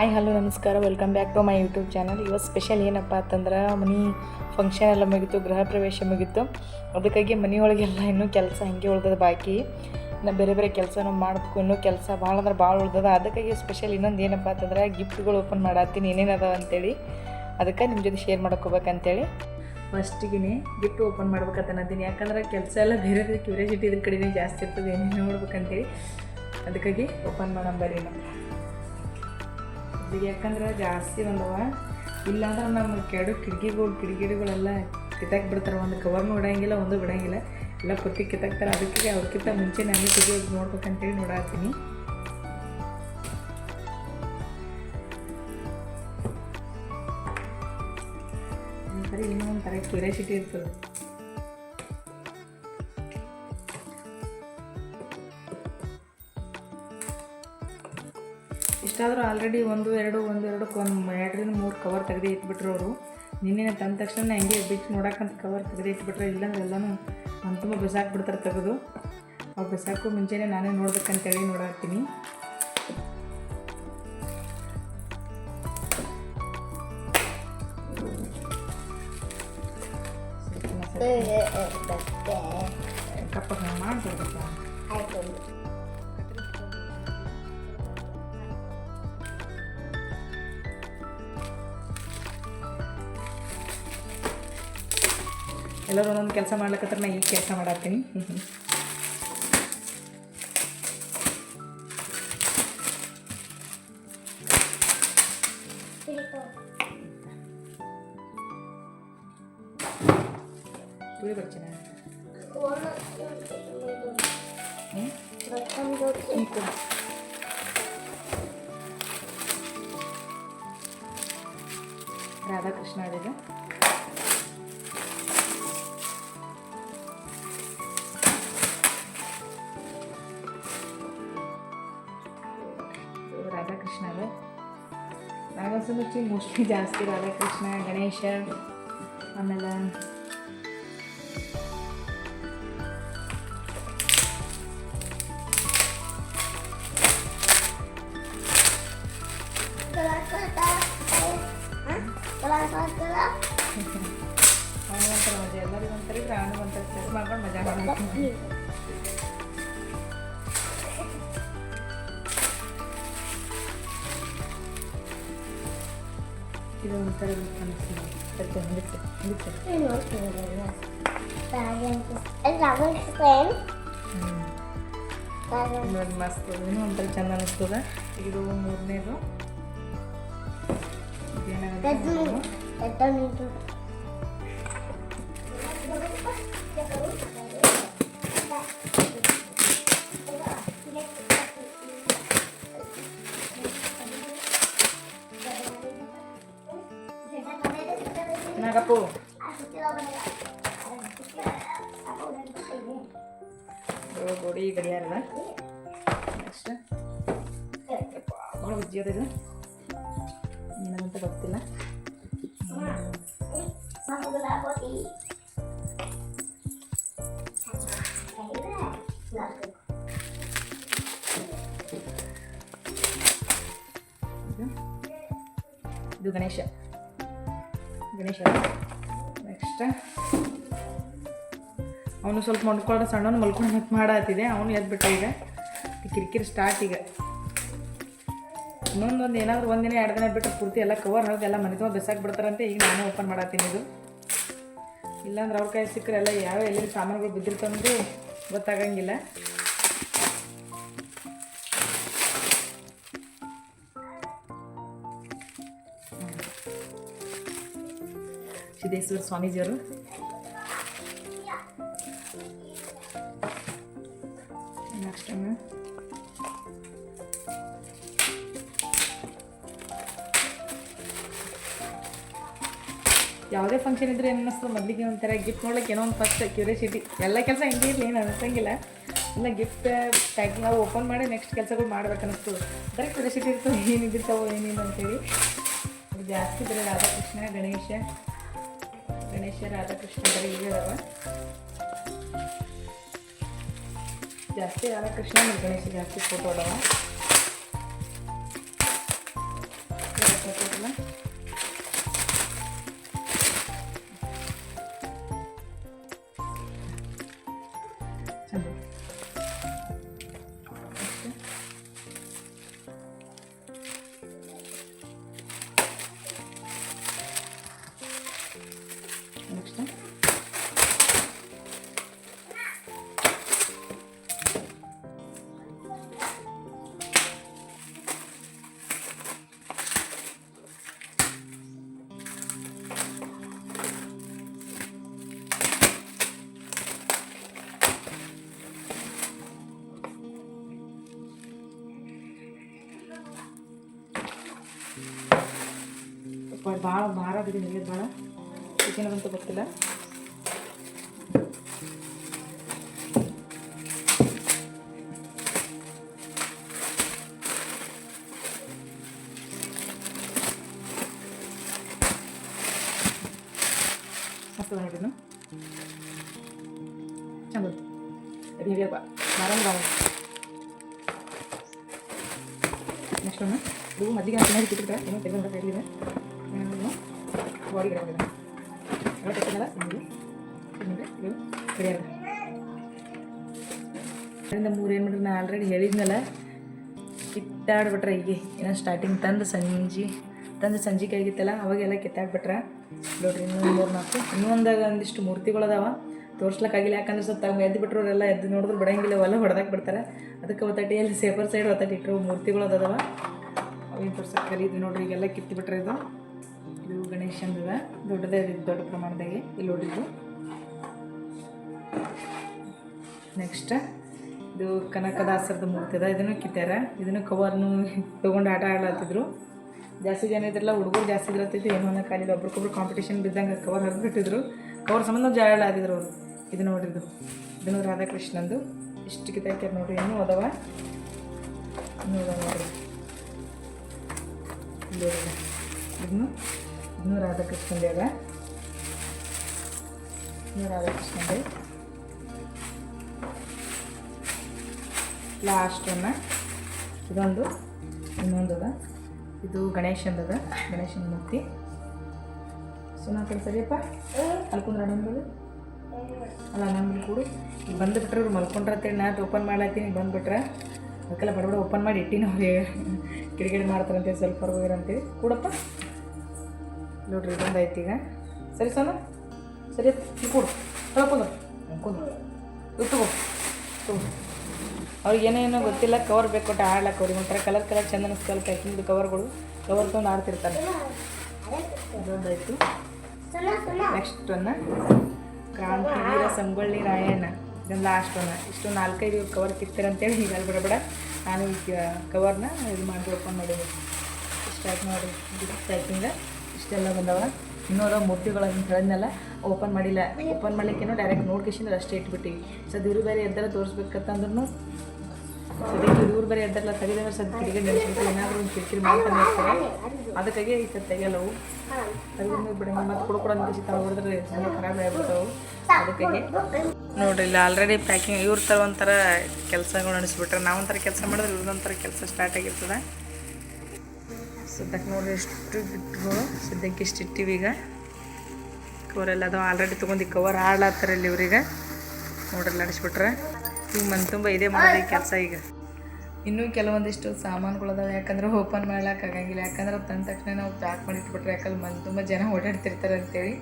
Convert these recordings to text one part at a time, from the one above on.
Hi, hello, ನಮಸ್ಕಾರ. Welcome back to my YouTube channel ಇವತ್ತು special ಏನಪ್ಪ ಅಂತಂದ್ರೆ, ಮನೆ ಫಂಕ್ಷನ್ ಎಲ್ಲ ಮುಗೀತು, ಗೃಹ ಪ್ರವೇಶ ಮುಗೀತು. ಅದಕ್ಕಾಗಿ ಮನೆಯೊಳಗೆಲ್ಲ ಇನ್ನೂ ಕೆಲಸ ಹಂಗೆ ಉಳ್ದದ ಬಾಕಿ. ನಾ ಬೇರೆ ಬೇರೆ ಕೆಲಸನೂ ಮಾಡಬೇಕು, ಇನ್ನೂ ಕೆಲಸ ಭಾಳ ಅಂದ್ರೆ ಭಾಳ ಉಳ್ದದ. ಅದಕ್ಕಾಗಿ ಸ್ಪೆಷಲ್ ಇನ್ನೊಂದು ಏನಪ್ಪ ಅಂತಂದ್ರೆ ಗಿಫ್ಟ್ಗಳು ಓಪನ್ ಮಾಡತ್ತೀನಿ, ಏನೇನು ಅದಾವ ಅಂತೇಳಿ. ಅದಕ್ಕೆ ನಿಮ್ಮ ಜೊತೆ ಶೇರ್ ಮಾಡ್ಕೋಬೇಕಂತೇಳಿ ಫಸ್ಟಿಗೆ ಗಿಫ್ಟ್ ಓಪನ್ ಮಾಡ್ಬೇಕಂತ ಅನ್ನೋದೀನಿ. ಯಾಕಂದ್ರೆ ಕೆಲಸ ಎಲ್ಲ ಬೇರೆ ಬೇರೆ ಕ್ಯೂರಿಯಾಸಿಟಿ ಇದ್ರ ಕಡೆನೇ ಜಾಸ್ತಿ ಇರ್ತದೆ, ಏನೇನು ನೋಡ್ಬೇಕಂತೇಳಿ. ಅದಕ್ಕಾಗಿ ಓಪನ್ ಮಾಡೋಣ ಬರೀ ಇದು ಯಾಕಂದ್ರೆ ಜಾಸ್ತಿ ಬಂದವ ಇಲ್ಲಾಂದ್ರೆ ನಮ್ಮ ಕೆಡು ಕಿಟಕಿಗಳು, ಕಿಟಕಿಗಳೆಲ್ಲ ಕಿತ್ತಾಕ್ ಬಿಡ್ತಾರೆ, ಒಂದು ಕವರ್ನು ಬಿಡೋಂಗಿಲ್ಲ ಒಂದು ಬಿಡೋಂಗಿಲ್ಲ. ಎಲ್ಲ ಕುತ್ತಿ ಕಿತ್ತಾಕ್ತಾರೆ. ಅದಕ್ಕೆ ಅವ್ರಕ್ಕಿಂತ ಮುಂಚೆ ನಾನು ತೆಗಿಯೋದು ನೋಡ್ಬೇಕಂತೇಳಿ ನೋಡಾತೀನಿ. ಇನ್ನೊಂದು ಇನ್ನೂ ಒಂಥರ ಕ್ಯೂರಿಯಾಸಿಟಿ ಇರ್ತದೆ. ಇಷ್ಟಾದರೂ ಆಲ್ರೆಡಿ ಒಂದು ಎರಡು ಒಂದು ಎರಡು ಒಂದು ಎರಡರಿಂದ ಮೂರು ಕವರ್ ತೆಗೆದು ಇಟ್ಬಿಟ್ರು ಅವರು. ನಿನ್ನೆ ತಂದ ತಕ್ಷಣ ಹೆಂಗೆ ಬಿಚ್ಚು ನೋಡೋಕ್ಕಂತ ಕವರ್ ತೆಗೆದು ಇಟ್ಬಿಟ್ರೆ. ಇಲ್ಲಾಂದ್ರೆ ಎಲ್ಲನೂ ತುಂಬ ಬಿಸಾಕ್ಬಿಡ್ತಾರೆ ತೆಗೆದು. ಅವ್ರು ಬಿಸಾಕು ಮುಂಚೆನೇ ನಾನೇ ನೋಡ್ಬೇಕಂತೇಳಿ ನೋಡಾಕ್ತೀನಿ. ಕಪ್ಪ ಮಾಡ್ಬೇಕಪ್ಪ ಎಲ್ಲರೂ ಒಂದೊಂದು ಕೆಲಸ ಮಾಡ್ಲಿಕ್ಕತ್ರ ನಾ ಈಗ ಕೆಲಸ ಮಾಡತ್ತೀನಿ. ಇಂಕು ರಾಧಾಕೃಷ್ಣ ಅದಿದೆ ಇದು ರಾಧಾಕೃಷ್ಣ ಅದು ನನಗನ್ಸೋದು ಮೋಸ್ಟ್ಲಿ ಜಾಸ್ತಿ ರಾಧಾಕೃಷ್ಣ ಗಣೇಶ ಆಮೇಲೆ ಅವನು ಒಂಥರ ಮಜಾ ಎಲ್ಲರಿಗೂ ಒಂಥರ ಇದ್ರೆ ಅವನು ಒಂಥರ ಸೆಟ್ ಮಾಡ್ಕೊಂಡು ಮಜಾ ಮಾಡ್ತೀನಿ ಇದು ಒಂಥರ ಅನಿಸ್ತೀನಿ ಸ್ವಲ್ಪ ಹಿಂದಕ್ಕೆ ಹಿಂದಕ್ಕೆ ನೋಡಿ ಮಸ್ತ್ ಇನ್ನೂ ಒಂಥರ ಚಂದ ಅನಿಸ್ತದ ಇದು ಮೂರನೇದು ಇದೇನಾಗುತ್ತೆ ನಾಗಪ್ಪು ಇದು ಗೋಡಿ ಗಡಿಯಾರದ ನೆಕ್ಸ್ಟ್ ಭಾಳ ಉಜ್ಜಿ ಅದ ಇದು ಏನಂತ ಗೊತ್ತಿಲ್ಲ ಇದು ಇದು ಗಣೇಶ ಗಣೇಶ ನೆಕ್ಸ್ಟ್ ಅವನು ಸ್ವಲ್ಪ ಮಲ್ಕೊಳ್ಳೋ ಸಣ್ಣವನು ಮಲ್ಕೊಂಡು ಮತ್ತೆ ಮಾಡತ್ತಿದೆ ಅವನು ಎದ್ಬಿಟ್ಟ ಈಗ. ಕಿರಿಕಿರಿ ಸ್ಟಾರ್ಟ್ ಈಗ. ಇನ್ನೊಂದೊಂದು ಏನಾದರೂ ಒಂದಿನ ಎರಡು ದಿನ ಬಿಟ್ಟು ಪೂರ್ತಿ ಎಲ್ಲ ಕವರ್ ಹರಿದು ಎಲ್ಲ ಮನೆ ತುಂಬ ಬಿಸಾಕಿ ಬಿಡ್ತಾರಂತೆ, ಈಗ ನಾನು ಓಪನ್ ಮಾಡತ್ತೀನಿ ಇದು. ಇಲ್ಲಾಂದ್ರೆ ಅವ್ರ ಕೈ ಸಿಕ್ಕರೆ ಎಲ್ಲ ಯಾವ ಎಲ್ಲಿ ಸಾಮಾನುಗಳು ಬಿದ್ದಿರ್ತಂದು ಗೊತ್ತಾಗಂಗಿಲ್ಲ. ಸಿದ್ದೇಶ್ವರ ಸ್ವಾಮೀಜಿಯವರು. ನೆಕ್ಸ್ಟ್ ಯಾವುದೇ ಫಂಕ್ಷನ್ ಇದ್ರೆ ಏನು ಅನ್ನಿಸ್ತು ಮೊದಲಿಗೆ ಒಂಥರ ಗಿಫ್ಟ್ ನೋಡೋಕೆ ಏನೋ ಒಂದು ಫಸ್ಟ್ ಕ್ಯೂರಿಯಾಸಿಟಿ ಎಲ್ಲ ಕೆಲಸ ಹಿಂಗೆ ಇರಲಿ, ಏನು ಅನಿಸಂಗಿಲ್ಲ ಇಲ್ಲ ಗಿಫ್ಟ್ ಪ್ಯಾಕ್ ನಾವು ಓಪನ್ ಮಾಡಿ ನೆಕ್ಸ್ಟ್ ಕೆಲಸಗಳು ಮಾಡ್ಬೇಕು ಅನ್ನಿಸ್ತು ಕ್ಯೂರಿಯಾಸಿಟಿ ಇರ್ತವೆ ಏನಿದ್ದಿರ್ತಾವೋ ಏನಿಲ್ಲ ಅಂತೇಳಿ. ಜಾಸ್ತಿ ಬರೀ ರಾಧಾಕೃಷ್ಣ, ಗಣೇಶ. ಗಣೇಶ ರಾಧಾಕೃಷ್ಣ ಬರೀ ಇವೆ ಅದಾವ ಜಾಸ್ತಿ ರಾಧಾಕೃಷ್ಣ ಮತ್ತು ಗಣೇಶ ಜಾಸ್ತಿ ಫೋಟೋ ಅದಾವ ಭಾಳ ಭಾರ ಬಿದ್ದು ನೀರು ಭಾಳ ಈಗೇನಂತ ಗೊತ್ತಿಲ್ಲ. ಮಸ್ತ್ ನೋಡಿದ್ನು ಚಂದ ಅದು ಹಿರಿಯ ಭಾರ ಭಾರ ನೆಕ್ಸ್ಟ್ ಒಮ್ಮೆ. ಇದು ಮಜ್ಜಿಗೆ ಹಾಕಿ ಇಟ್ಟಿದ್ರೆ ಏನೋ ತೆಗೆದು ಕೈಲಿದೆ ಬಾಡಿ ಗಿಡ ನಿಮಗೆ ಇದು ಕರಿಯಲ್ಲ. ಮೂರು ಏನು ಮಾಡ್ರಿ ನಾನು ಆಲ್ರೆಡಿ ಹೇಳಿದ್ನಲ್ಲ, ಕಿತ್ತಾಡ್ಬಿಟ್ರೆ ಈಗ ಏನೋ ಸ್ಟಾರ್ಟಿಂಗ್ ತಂದು ಸಂಜೆ, ತಂದು ಸಂಜೆಗೆ ಆಗಿತ್ತಲ್ಲ ಅವಾಗೆಲ್ಲ ಕಿತ್ತಾಡ್ಬಿಟ್ರೆ. ನೋಡ್ರಿ, ಇನ್ನೊಂದು ಮೂರು ನಾಲ್ಕು. ಇನ್ನೊಂದಾಗ ಒಂದಿಷ್ಟು ಮೂರ್ತಿಗಳದಾವ. ತೋರ್ಸ್ಲಕ್ಕಾಗಿಲ್ಲ, ಯಾಕಂದ್ರೆ ಸ್ವಲ್ಪ ತಾವು ಎದ್ದು ಬಿಟ್ರೋರೆಲ್ಲ ಎದ್ದು ನೋಡಿದ್ರು ಬಿಡಂಗಿಲ್ಲ ಅವೆಲ್ಲ ಹೊಡೆದಾಕ್ ಬಿಡ್ತಾರೆ. ಅದಕ್ಕೆ ಒತ್ತಟ್ಟಿಯಲ್ಲಿ ಸೇಫರ್ ಸೈಡ್ ಒತ್ತಟ್ಟಿ ಇಟ್ಟರು ಮೂರ್ತಿಗಳು ಅದಾವ ಅವೇನು ತೋರ್ಸಕ್ಕೆ ಕರೀದು ನೋಡ್ರಿ, ಈಗೆಲ್ಲ ಕಿತ್ತು ಬಿಟ್ರೆ ಇದು. ಇದು ಗಣೇಶಂದದ ದೊಡ್ಡದೇ ದೊಡ್ಡ ಪ್ರಮಾಣದಾಗೆ ಇಲ್ಲಿ ನೋಡ್ರಿದು ನೆಕ್ಸ್ಟ್ ಇದು ಕನಕದಾಸರದ ಮೂರ್ತಿ ಅದ, ಇದನ್ನು ಕಿತ್ತಾರ. ಇದನ್ನು ಕವರ್ನು ತೊಗೊಂಡು ಆಟ ಆಡ್ಲತ್ತಿದ್ರು. ಜಾಸ್ತಿ ಜನ ಇದ್ರಲ್ಲ, ಹುಡುಗರು ಜಾಸ್ತಿ ಇದ್ರತ್ತಿದ್ದು ಏನೋ ಅನ್ನೋ ಕಾಲಿಲ್ಲ. ಒಬ್ರಿಗೊಬ್ರು ಕಾಂಪಿಟೇಷನ್ ಬಿದ್ದಂಗೆ ಕವರ್ ಹರಿದ್ಬಿಟ್ಟಿದ್ರು ಕವರ್ ಸಂಬಂಧ ಜಾಳ ಆದಿದ್ರು ಅವರು. ಇದು ನೋಡಿದ್ದು ಇದನ್ನು ರಾಧಾಕೃಷ್ಣಂದು. ಇಷ್ಟು ಕಿತ್ತಾಕ್ಯಾರ ನೋಡ್ರಿ ಇನ್ನೂ ಅದಾವ ಅದಾವ ನೋಡ್ರಿ. ಇದನ್ನು ಇದನ್ನು ಅದಕ್ಕೆ ಅದ ಇನ್ನೂ ರಾಧಾಕೃಷ್ಣಂದೇ. ಲಾಸ್ಟ್ ಲಾಸ್ಟನ್ನು ಇದೊಂದು, ಇನ್ನೊಂದು ಅದ. ಇದು ಗಣೇಶಂದದ ಗಣೇಶನ ಮೂರ್ತಿ. ಸುನಾ ಕಡೆ ಸರಿಯಪ್ಪ ಅಲ್ಕೊಂಡ್ರೆ ನಮ್ಮದು ಅಲ್ಲ ನಮ್ಮದು ಕೂಡು. ಬಂದುಬಿಟ್ರೆ, ಇವ್ರು ಮಲ್ಕೊಂಡ್ರೆ ಅಂತೇಳಿ ನಾ ಓಪನ್ ಮಾಡ್ಲತ್ತೀನಿ ಬಂದುಬಿಟ್ರೆ. ಅದಕ್ಕೆಲ್ಲ ಬಡಬಡ ಓಪನ್ ಮಾಡಿ ಇಟ್ಟಿನ ಅವ್ರಿಗೆ ಕಿಡಿಗಿಡಿ ಮಾಡ್ತಾರಂತೇಳಿ, ಸ್ವಲ್ಪ ಹೊರಗೋಗಿರಂತೀವಿ ಕೂಡಪ್ಪ. ನೋಡ್ರಿ ಬಂದೈತಿ ಈಗ. ಸರಿ ಸೋನು? ಸರಿ ಕೂಡು. ಹೇಳ್ಕೊಂಡು ಅನ್ಕೊಂಡು ಇಟ್ಕೋ ಅವ್ರಿಗೆ ಏನೇನೋ ಗೊತ್ತಿಲ್ಲ ಕವರ್ ಬೇಕು ಕೊಟ್ಟು ಆಡ್ಲಕ್ಕೆ ಅವ್ರಿಗೆ. ಒಂಥರ ಕಲರ್ ಕಲರ್ ಚಂದ ಅನಿಸ್ತಲ್ಲ ಪ್ಯಾಕಿಂಗ್ ಕವರ್ಗಳು ಕವರ್ ತೊಗೊಂಡು ಆಡ್ತಿರ್ತಾರೆ. ಇದೊಂದಾಯ್ತು. ನೆಕ್ಸ್ಟ್ ಒನ್ನ ಕ್ರಾಂತಿ, ವೀರ, ಸಂಗೊಳ್ಳಿ, ರಾಯಣ್ಣ. ಇದೊಂದು ಲಾಸ್ಟ್ ಒನ್ನ ಇಷ್ಟು ನಾಲ್ಕೈದು ಕವರ್ ಕಿತ್ತಾರೆ ಅಂತೇಳಿ ಈಗ ಬಿಡಬೇಡ ನಾನು ಈಗ ಕವರ್ನ ಇದು ಮಾಡಿ ಓಪನ್ ಇಷ್ಟು ಸ್ಟಾರ್ಟ್ ಮಾಡಿ ಪ್ಯಾಕಿಂಗ ಇಷ್ಟೆಲ್ಲ ಬಂದವ. ಇನ್ನೂ ಅದಾವ ಮೂರ್ತಿಗಳು ಅಂತ ಹೇಳಿದ್ನಲ್ಲ ಓಪನ್ ಮಾಡಿಲ್ಲ. ಓಪನ್ ಮಾಡ್ಲಿಕ್ಕೇನು ಡೈರೆಕ್ಟ್ ನೋಡ್ಕೇಶನ್ ಅಷ್ಟೇ ಇಟ್ಬಿಟ್ಟಿವಿ ಸದ್ ಇರು ಬೇರೆ ಎದ್ದರ ತೋರಿಸ್ಬೇಕಂತಂದ್ರೂ ಸದ್ಯಕ್ಕೆ ಇವ್ರು ಬೇರೆ ಎದ್ದಲ್ಲ ತೆಗೆದ್ರೆ ಸದ್ ಕಿಡಿಗೆ ನೆನೆಸ್ಬಿಟ್ಟು ಏನಾದರೂ ಒಂದು ಕಿರಿಕಿರಿ ಮಾಡ್ತಾನೆ ಇರ್ತಾರೆ ಅದಕ್ಕಾಗಿ ಈ ಸದ್ ತೆಗೆಯಲ್ಲವು ತೆಗೆದ್ರೆ ಬಿಡ ಮತ್ತೆ ಕೊಡ್ಕೊಡ ಅಂತ ಹೊಡೆದ್ರೆ ಖರಾಬ್ ಆಗ್ಬಿಡ್ತಾವು. ಅದಕ್ಕಾಗಿ. ನೋಡ್ರಿ ಇಲ್ಲಿ ಆಲ್ರೆಡಿ ಪ್ಯಾಕಿಂಗ್ ಇವ್ರ ಥರ ಒಂಥರ ಕೆಲಸಗಳು ನಡೆಸ್ಬಿಟ್ರೆ ನಾವೊಂಥರ ಕೆಲಸ ಮಾಡಿದ್ರೆ ಇವ್ರದೊಂಥರ ಕೆಲಸ ಸ್ಟಾರ್ಟ್ ಆಗಿರ್ತದೆ. ಸದ್ಯಕ್ಕೆ ನೋಡ್ರಿ ಎಷ್ಟು ಗಿಫ್ಟ್ಗಳು ಸದ್ಯಕ್ಕೆ ಇಷ್ಟು ಈಗ. ಕವರೆಲ್ಲ ಅದು ಆಲ್ರೆಡಿ ತೊಗೊಂಡು ಕವರ್ ಆಡ್ಲಾತ್ತಾರ ಇಲ್ಲಿ ಇವ್ರಿಗೆ. ನೋಡ್ರಿ ನಡೆಸ್ಬಿಟ್ರೆ ಈಗ ಮನ್ ತುಂಬ ಇದೇ ಮಾಡೋದು ಕೆಲಸ ಈಗ. ಇನ್ನೂ ಕೆಲವೊಂದಿಷ್ಟು ಸಾಮಾನುಗಳು ಅದಾವೆ. ಯಾಕಂದ್ರೆ ಓಪನ್ ಮಾಡ್ಲಿಕ್ಕೆ ಆಗಂಗಿಲ್ಲ. ಯಾಕಂದ್ರೆ ತಂದ ತಕ್ಷಣ ನಾವು ಪ್ಯಾಕ್ ಮಾಡಿ ಇಟ್ಬಿಟ್ರೆ ಯಾಕಂದ್ರೆ ಮನ್ ತುಂಬ ಜನ ಓಡಾಡ್ತಿರ್ತಾರೆ ಅಂತೇಳಿ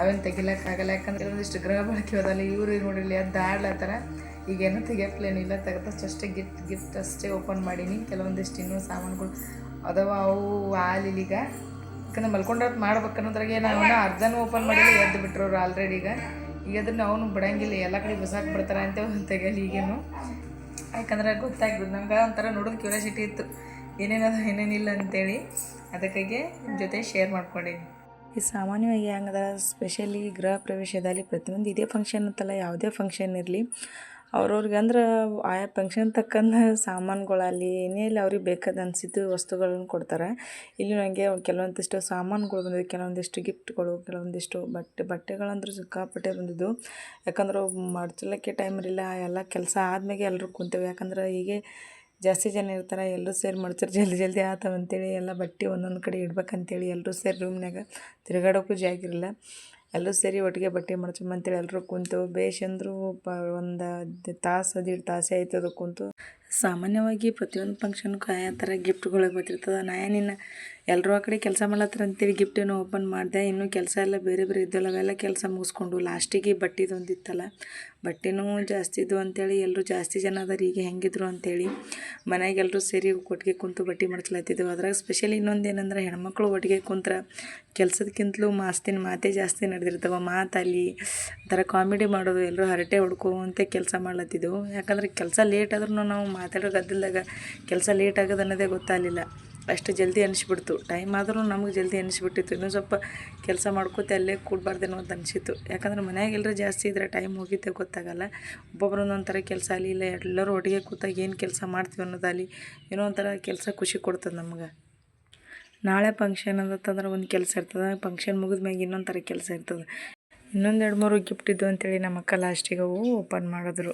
ಅವೇನು ತೆಗಿಲಕ್ಕಾಗಲ್ಲ ಯಾಕಂದ್ರೆ ಕೆಲವೊಂದಿಷ್ಟು ಗ್ರಹ ಬಳಕೆ ಹೋದಲ್ಲ ಇವರು ನೋಡಿರಲಿ ಅದು ದಾಡ್ಲತ್ತಾರ ಈಗೇನು ತೆಗಿಯಪ್ಲೇನಿಲ್ಲ ತೆಗೆದಷ್ಟು ಅಷ್ಟೇ ಗಿಫ್ಟ್ ಗಿಫ್ಟ್ ಅಷ್ಟೇ ಓಪನ್ ಮಾಡೀನಿ. ಕೆಲವೊಂದಿಷ್ಟು ಇನ್ನೂ ಸಾಮಾನುಗಳು ಅದಾವ ಅವು ಹಾಲಿಲಿಗ? ಯಾಕಂದ್ರೆ ಮಲ್ಕೊಂಡ್ರೆ ಮಾಡ್ಬೇಕು ಅನ್ನೋದ್ರಾಗೆ ನಾನು ಅರ್ಧನೂ ಓಪನ್ ಮಾಡಿಲ್ಲ, ಎದ್ದು ಬಿಟ್ರು ಅವ್ರು ಆಲ್ರೆಡಿ ಈಗ. ಈಗ ಅದನ್ನು ಅವನು ಬಿಡಂಗಿಲ್ಲ, ಎಲ್ಲ ಕಡೆ ಬಿಸಾಕ್ ಬಿಡ್ತಾರೆ ಅಂತ ತೆಗಿಯಲಿ ಈಗೇನು ಯಾಕಂದ್ರೆ ಗೊತ್ತಾಗ್ಬಿಡು ನಂಗೆ ಒಂಥರ ನೋಡೋದು ಕ್ಯೂರಿಯಾಸಿಟಿ ಇತ್ತು. ಏನೇನದ, ಏನೇನಿಲ್ಲ ಅಂತೇಳಿ. ಅದಕ್ಕಾಗಿ ನಿಮ್ಮ ಜೊತೆ ಶೇರ್ ಮಾಡ್ಕೊಂಡೀನಿ. ಈ ಸಾಮಾನ್ಯವಾಗಿ ಹೆಂಗದ ಸ್ಪೆಷಲಿ ಗೃಹ ಪ್ರವೇಶದಲ್ಲಿ ಪ್ರತಿಯೊಂದು ಇದೇ ಫಂಕ್ಷನ್ ಅಂತಲ್ಲ, ಯಾವುದೇ ಫಂಕ್ಷನ್ ಇರಲಿ. ಅವ್ರವ್ರಿಗೆ ಅಂದ್ರೆ ಆಯಾ ಪಂಕ್ಷನ್ ತಕ್ಕಂಥ ಸಾಮಾನುಗಳಲ್ಲಿ ಏನೇ ಇಲ್ಲ ಅವ್ರಿಗೆ ಬೇಕಾದ ಅನಿಸಿದ್ದು ವಸ್ತುಗಳನ್ನು ಕೊಡ್ತಾರೆ. ಇಲ್ಲಿ ನನಗೆ ಕೆಲವೊಂದಿಷ್ಟು ಸಾಮಾನುಗಳು ಬಂದಿದ್ದು ಕೆಲವೊಂದಿಷ್ಟು ಗಿಫ್ಟ್ಗಳು ಕೆಲವೊಂದಿಷ್ಟು ಬಟ್ಟೆ, ಬಟ್ಟೆಗಳಂದ್ರೆ ಸಿಕ್ಕಾಪಟ್ಟೆ ಬಂದಿದ್ದು. ಯಾಕಂದ್ರೆ ಮಡ್ಚಲಿಕ್ಕೆ ಟೈಮ್ ಇರಲಿಲ್ಲ. ಎಲ್ಲ ಕೆಲಸ ಆದ್ಮೇಲೆ ಎಲ್ಲರೂ ಕುಂತೇವೆ. ಯಾಕಂದ್ರೆ ಹೀಗೆ ಜಾಸ್ತಿ ಜನ ಇರ್ತಾರೆ. ಎಲ್ಲರೂ ಸೇರಿ ಮಡ್ಚರ್ ಜಲ್ದಿ ಜಲ್ದಿ ಆತವಂತೇಳಿ ಎಲ್ಲ ಬಟ್ಟೆ ಒಂದೊಂದು ಕಡೆ ಇಡ್ಬೇಕಂತೇಳಿ ಎಲ್ಲರೂ ಸೇರಿ ರೂಮ್ನಾಗ ತಿರುಗಾಡೋಕ್ಕೂ ಜಾಗ ಇರಲಿಲ್ಲ. ಎಲ್ಲರೂ ಸೇರಿ ಒಟ್ಟಿಗೆ ಬಟ್ಟೆ ಮಡ್ಚಂಬಂತೇಳಿ ಎಲ್ಲರೂ ಕುಂತು ಅಂದರು ಪ ಒಂದು ತಾಸು ದೀಡ್ ತಾಸೇ ಆಯ್ತದ ಕುಂತು. ಸಾಮಾನ್ಯವಾಗಿ ಪ್ರತಿಯೊಂದು ಫಂಕ್ಷನ್ಗೂ ಆಯಾ ಥರ ಗಿಫ್ಟ್ಗಳು ಗೊತ್ತಿರ್ತದೆ ನಾ ನಿನ್ನ ಎಲ್ಲರೂ ಆ ಕಡೆ ಕೆಲಸ ಮಾಡ್ಲತ್ತರ ಅಂತೇಳಿ ಗಿಫ್ಟೇನು ಓಪನ್ ಮಾಡಿದೆ, ಇನ್ನೂ ಕೆಲಸ ಎಲ್ಲ ಬೇರೆ ಬೇರೆ ಇದ್ದಲ್ಲ ಅವೆಲ್ಲ ಕೆಲಸ ಮುಗಿಸ್ಕೊಂಡು ಲಾಸ್ಟಿಗೆ ಬಟ್ಟೆದೊಂದು ಇತ್ತಲ್ಲ ಬಟ್ಟೆನೂ ಜಾಸ್ತಿ ಇದ್ವು ಅಂತೇಳಿ ಎಲ್ಲರೂ ಜಾಸ್ತಿ ಜನ ಅದಾರ, ಈಗ ಹೆಂಗಿದ್ರು ಅಂತೇಳಿ ಮನೆಗೆ ಎಲ್ಲರೂ ಸೇರಿ ಒಟ್ಟಿಗೆ ಕುಂತು ಬಟ್ಟೆ ಮಡ್ಚ್ಲತ್ತಿದ್ದೆವು ಅದ್ರಾಗ ಸ್ಪೆಷಲಿ ಇನ್ನೊಂದು ಏನಂದ್ರೆ ಹೆಣ್ಮಕ್ಳು ಒಟ್ಟಿಗೆ ಕುಂತ್ರ ಕೆಲಸದಕ್ಕಿಂತಲೂ ಮಾಸ್ತಿನ ಮಾತೇ ಜಾಸ್ತಿ ನಡೆದಿರ್ತವೆ. ಮಾತಲ್ಲಿ ಥರ ಕಾಮಿಡಿ ಮಾಡೋದು ಎಲ್ಲರೂ ಹರಟೆ ಹೊಡ್ಕೊಂತ ಕೆಲಸ ಮಾಡ್ಲತ್ತಿದ್ದೆವು ಯಾಕಂದ್ರೆ ಕೆಲಸ ಲೇಟ್ ಆದ್ರೂ ನಾವು ಮಾತಾಡೋ ಗದ್ದಲದಾಗ ಕೆಲಸ ಲೇಟ್ ಆಗೋದು ಅನ್ನೋದೇ ಗೊತ್ತಾಗಲಿಲ್ಲ. ಅಷ್ಟು ಜಲ್ದಿ ಅನಿಸ್ಬಿಡ್ತು ಟೈಮ್ ಆದರೂ ನಮಗೆ ಜಲ್ದಿ ಅನಿಸ್ಬಿಟ್ಟಿತ್ತು ಇನ್ನೂ ಸ್ವಲ್ಪ ಕೆಲಸ ಮಾಡ್ಕೋತೆ ಅಲ್ಲೇ ಕೂಡಬಾರ್ದೇನೋ ಅಂತ ಅನಿಸಿತ್ತು. ಯಾಕಂದ್ರೆ ಮನ್ಯಾಗ ಎಲ್ಲರೂ ಜಾಸ್ತಿ ಇದ್ದರೆ ಟೈಮ್ ಹೋಗಿದ್ದೆ ಗೊತ್ತಾಗಲ್ಲ. ಒಬ್ಬೊಬ್ಬರು ಒಂದೊಂಥರ ಥರ ಕೆಲಸ ಅಲ್ಲಿ ಇಲ್ಲ ಎಲ್ಲರೂ ಒಟ್ಟಿಗೆ ಕೂತಾಗ ಏನು ಕೆಲಸ ಮಾಡ್ತೀವಿ ಅನ್ನೋದಲ್ಲಿ ಏನೋ ಒಂಥರ ಕೆಲಸ ಖುಷಿ ಕೊಡ್ತದೆ ನಮ್ಗೆ. ನಾಳೆ ಫಂಕ್ಷನ್ ಅಂತಂದ್ರೆ ಒಂದು ಕೆಲಸ ಇರ್ತದೆ ಫಂಕ್ಷನ್ ಮುಗಿದ ಮ್ಯಾಗ ಇನ್ನೊಂಥರ ಥರ ಕೆಲಸ ಇರ್ತದೆ. ಇನ್ನೊಂದು ಎರಡು ಮೂರು ಗಿಫ್ಟ್ ಇದ್ದು ಅಂತೇಳಿ ನಮ್ಮ ಅಕ್ಕ ಲಾಸ್ಟಿಗೆ ಅವು ಓಪನ್ ಮಾಡಿದ್ರು.